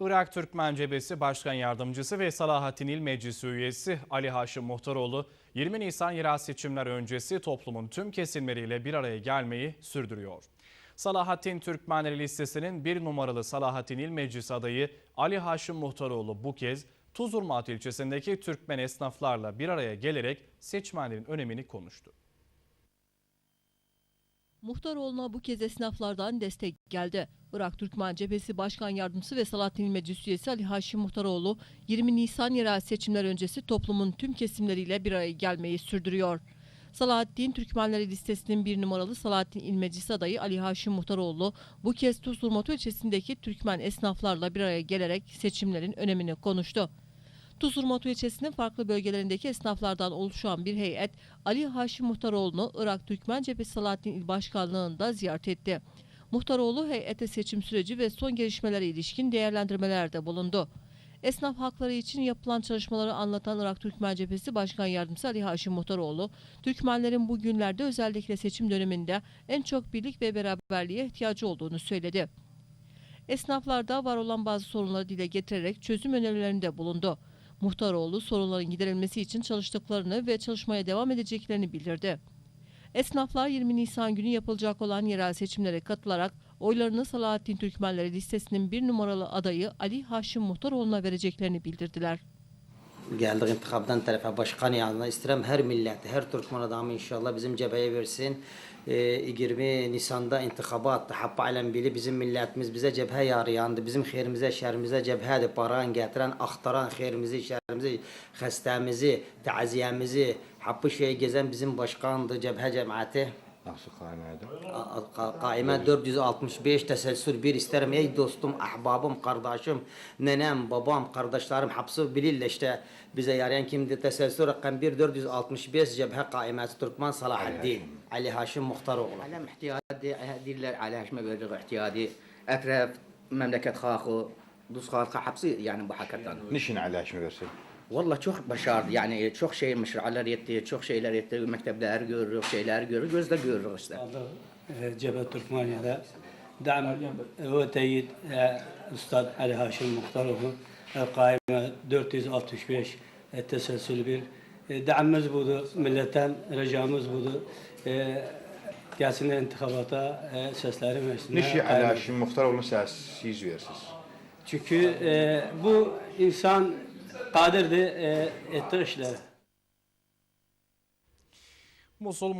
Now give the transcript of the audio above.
Irak Türkmen Cebesi Başkan Yardımcısı ve Salahattin İl Meclisi üyesi Ali Haşim Muhtaroğlu 20 Nisan yerel seçimler öncesi toplumun tüm kesimleriyle bir araya gelmeyi sürdürüyor. Salahattin Türkmenleri listesinin bir numaralı Salahattin İl Meclisi adayı Ali Haşim Muhtaroğlu bu kez Tuzurmat ilçesindeki Türkmen esnaflarla bir araya gelerek seçmenlerin önemini konuştu. Muhtaroğlu'na bu kez esnaflardan destek geldi. Irak Türkmen Cephesi Başkan Yardımcısı ve Salahattin Meclis Üyesi Ali Haşim Muhtaroğlu 20 Nisan yerel seçimler öncesi toplumun tüm kesimleriyle bir araya gelmeyi sürdürüyor. Salahattin Türkmenleri listesinin bir numaralı Salahattin İl Meclisi adayı Ali Haşim Muhtaroğlu bu kez Tuzlurmatu ilçesindeki Türkmen esnaflarla bir araya gelerek seçimlerin önemini konuştu. Tuzurmatu ilçesinin farklı bölgelerindeki esnaflardan oluşan bir heyet Ali Haşim Muhtaroğlu'nu Irak Türkmen Cephesi Salahattin İl Başkanlığı'nda ziyaret etti. Muhtaroğlu heyete seçim süreci ve son gelişmelere ilişkin değerlendirmelerde bulundu. Esnaf hakları için yapılan çalışmaları anlatan Irak Türkmen Cephesi Başkan Yardımcısı Ali Haşim Muhtaroğlu, Türkmenlerin bu günlerde özellikle seçim döneminde en çok birlik ve beraberliğe ihtiyacı olduğunu söyledi. Esnaflarda var olan bazı sorunları dile getirerek çözüm önerilerinde bulundu. Muhtaroğlu sorunların giderilmesi için çalıştıklarını ve çalışmaya devam edeceklerini bildirdi. Esnaflar 20 Nisan günü yapılacak olan yerel seçimlere katılarak oylarını Salahattin Türkmenleri listesinin bir numaralı adayı Ali Haşim Muhtaroğlu'na vereceklerini bildirdiler. Geldik intikabdan tarafa başkan yanına istirem her millet, her Türkmen adamı inşallah bizim cepheye versin. Ee, 20 Nisan'da intikabat, Hakkı alem bili bizim milletimiz bize cephe yarayandı. Bizim xeyrimize, şerimize cephedir. Paran getiren, aktaran xeyrimizi, şerimizi, hastamizi, taziyemizi, Hakkı şey gezen bizim başkandı cephe cemaati. Nasıl kaimede? Ka kaime 465 teselsül bir isterim. Ey dostum, ahbabım, kardeşim, nenem, babam, kardeşlerim hapsı bilirle işte bize yarayan kimdi? Teselsül rakam 1 465 cebhe kaimesi Türkmen Salahaddin. Ali Haşim Muhtaroğlu. Alem ihtiyadi, dirler Ali Haşim'e verdik ihtiyadi. Etraf, memleket halkı, dus halkı hapsi yani bu hakikaten. Nişin Ali Haşim'e versin? والله çok başardı yani çok şey meşrualar etti çok şeyler etti mektepler görürüz şeyler görürüz gözle görürüz işte جبهة تركمانيا دعم وتأييد أستاذ علي هاشم مختاره القائمة 465 التسلسل bir دعمımız budur, milletten ricamız budur. Gelsinler intikabata sesleri meclisine. Niçin kaymak. alaşın Muhtaroğlu'nu siz, siz verirsiniz? Çünkü e, bu insan kadirdi e, ettiği işlere. Musul